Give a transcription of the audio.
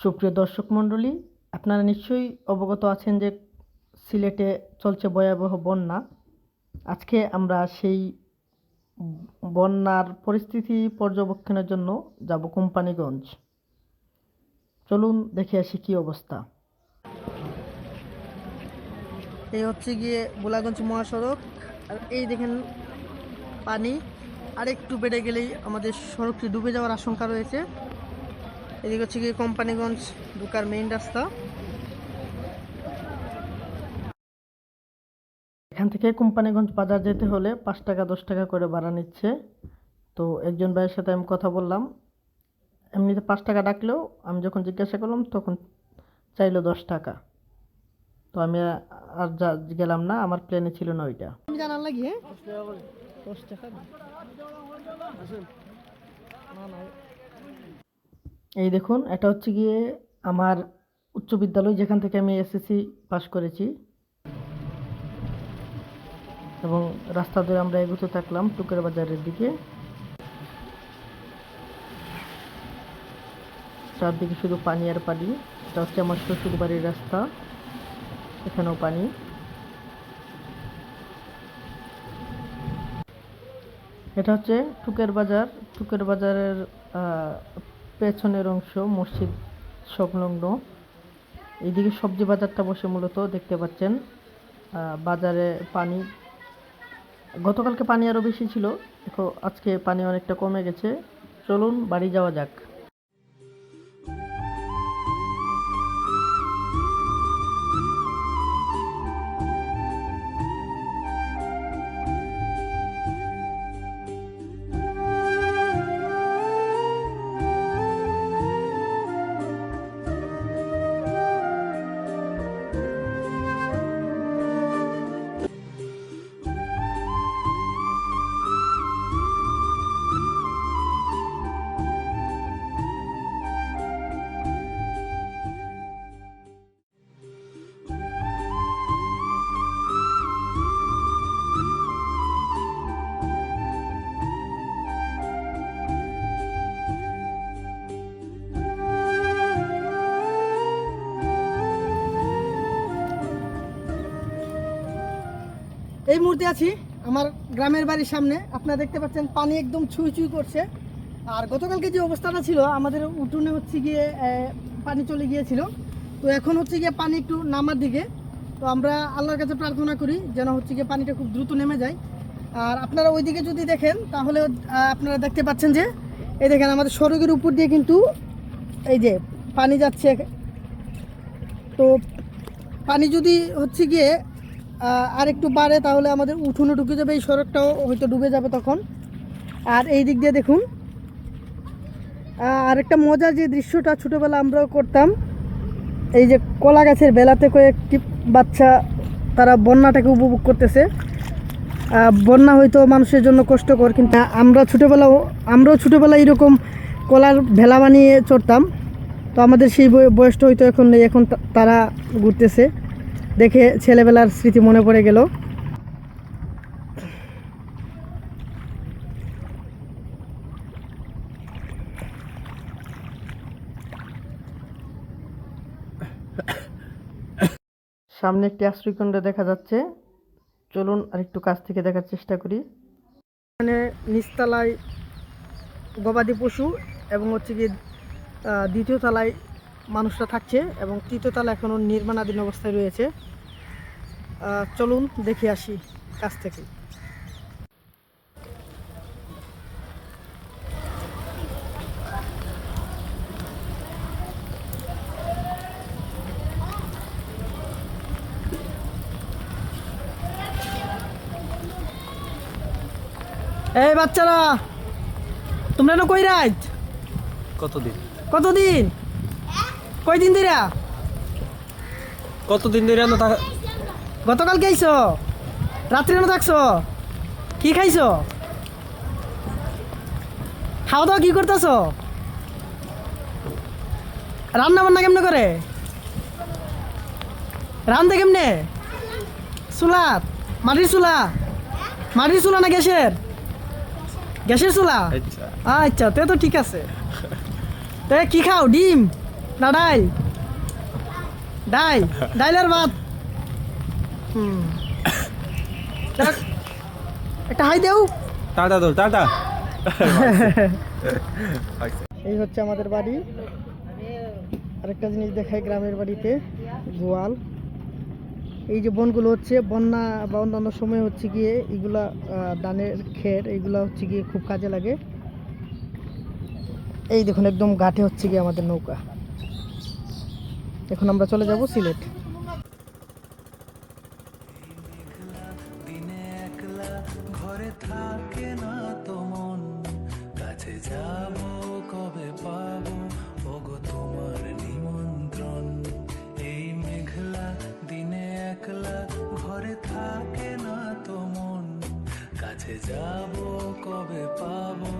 সুপ্রিয় দর্শক মণ্ডলী, আপনারা নিশ্চয়ই অবগত আছেন যে সিলেটে চলছে ভয়াবহ বন্যা। আজকে আমরা সেই বন্যার পরিস্থিতি পর্যবেক্ষণের জন্য যাব কোম্পানিগঞ্জ। চলুন দেখে আসি কী অবস্থা। এই হচ্ছে গিয়ে বোলাগঞ্জ মহাসড়ক। আর এই দেখেন পানি আর একটু বেড়ে গেলেই আমাদের সড়কটি ডুবে যাওয়ার আশঙ্কা রয়েছে। এদিকে হচ্ছে গিয়ে কোম্পানিগঞ্জ ঢুকার মেইন রাস্তা। এখান থেকে কোম্পানিগঞ্জ বাজার যেতে হলে পাঁচ টাকা দশ টাকা করে ভাড়া নিচ্ছে। তো একজন ভাইয়ের সাথে আমি কথা বললাম। এমনিতে পাঁচ টাকা ডাকলেও আমি যখন জিজ্ঞাসা করলাম তখন চাইলো দশ টাকা। তো আমি আর যা গেলাম না আমার প্লেনে ছিল না ওইটা। জানার লাগি হ্যাঁ? দশ টাকা না না। এই দেখুন, এটা হচ্ছে গিয়ে আমার উচ্চ বিদ্যালয়, যেখান থেকে আমি এসএসসি পাস করেছি। এবং রাস্তা ধরে আমরা এগোতে থাকলাম টুকের বাজারের দিকে। চারদিকে শুধু পানি আর পানি। এটা হচ্ছে আমার শ্বশুর বাড়ির রাস্তা, এখানেও পানি। এটা হচ্ছে টুকের বাজার। টুকের বাজারের পেছনের অংশ মসজিদ সংলগ্ন। এদিকে সবজি বাজারটা বসে মূলত দেখতে পাচ্ছেন বাজারে পানি, গতকালকে পানি আরও বেশি ছিল দেখো আজকে পানি অনেকটা কমে গেছে। চলুন বাড়ি যাওয়া যাক। এই মুহূর্তে আছি আমার গ্রামের বাড়ির সামনে। আপনারা দেখতে পাচ্ছেন, পানি একদম ছুঁই ছুঁই করছে। আর গতকালকে যে অবস্থাটা ছিল, আমাদের উঠোনে হচ্ছে গিয়ে পানি চলে গিয়েছিল। তো এখন হচ্ছে গিয়ে পানি একটু নামার দিকে। তো আমরা আল্লাহর কাছে প্রার্থনা করি যেন হচ্ছে গিয়ে পানিটা খুব দ্রুত নেমে যায়। আর আপনারা ওইদিকে যদি দেখেন, তাহলে আপনারা দেখতে পাচ্ছেন যে, এই দেখেন আমাদের সড়কের উপর দিয়ে কিন্তু এই যে পানি যাচ্ছে। তো পানি যদি হচ্ছে গিয়ে আর একটু বাড়ে তাহলে আমাদের উঠোনে ঢুকে যাবে, এই সড়কটাও হয়তো ডুবে যাবে তখন। আর এই দিক দিয়ে দেখুন আর একটা মজার যে দৃশ্যটা ছোটোবেলা আমরাও করতাম, এই যে কলা গাছের বেলাতে কয়েকটি বাচ্চা তারা বন্যাটাকে উপভোগ করতেছে। বন্যা হয়তো মানুষের জন্য কষ্টকর, কিন্তু আমরা ছোটোবেলাও, আমরাও ছোটোবেলা এরকম কলার ভেলা বানিয়ে চড়তাম। তো আমাদের সেই বয়- বয়সটা হয়তো এখন নেই, এখন তারা ঘুরতেছে। দেখে ছেলেবেলার স্মৃতি মনে পড়ে গেল। সামনে একটি আশ্রয়কুণ্ড দেখা যাচ্ছে। চলুন আর একটু কাছ থেকে দেখার চেষ্টা করি। এখানে নিচতলায় গবাদি পশু এবং হচ্ছে কি দ্বিতীয় তলায় মানুষরা থাকছে এবং তৃতীয় তলা এখনও নির্মাণাধীন অবস্থায় রয়েছে। চলুন দেখে আসি কাছ থেকে। এই বাচ্চারা তোমরা না কই রাত কতদিন? কতদিন? কয়দিন ধরে? কতদিন ধরে না তা? গতকাল খাইছো রাত্রে না থাকছো? কি খাইছো? খাওয়া দাওয়া কি করতেছো? রান্না বান্না কেমনে করে? রান্ধে কেমনে? চুলাত মাটির চুলা? মাটির চুলা না গ্যাসের? গ্যাসের চুলা? আচ্ছা। আচ্ছা তে তো ঠিক আছে। তে কি খাও? ডিম? না ডাইল। ডাইল। ডাইলের ভাত। হুম। একটা হাই দেও। টাটা তো টাটা। এই হচ্ছে আমাদের বাড়ি। আরেকটা জিনিস দেখাই গ্রামের বাড়িতে গোয়াল এই যে বনগুলো হচ্ছে বন্যা বা অন্যান্য সময় হচ্ছে গিয়ে এগুলা ধানের খের এইগুলা হচ্ছে গিয়ে খুব কাজে লাগে। এই দেখুন একদম ঘাটে হচ্ছে গিয়ে আমাদের নৌকা। এখন আমরা চলে যাব সিলেট। যাব কবে পাবো?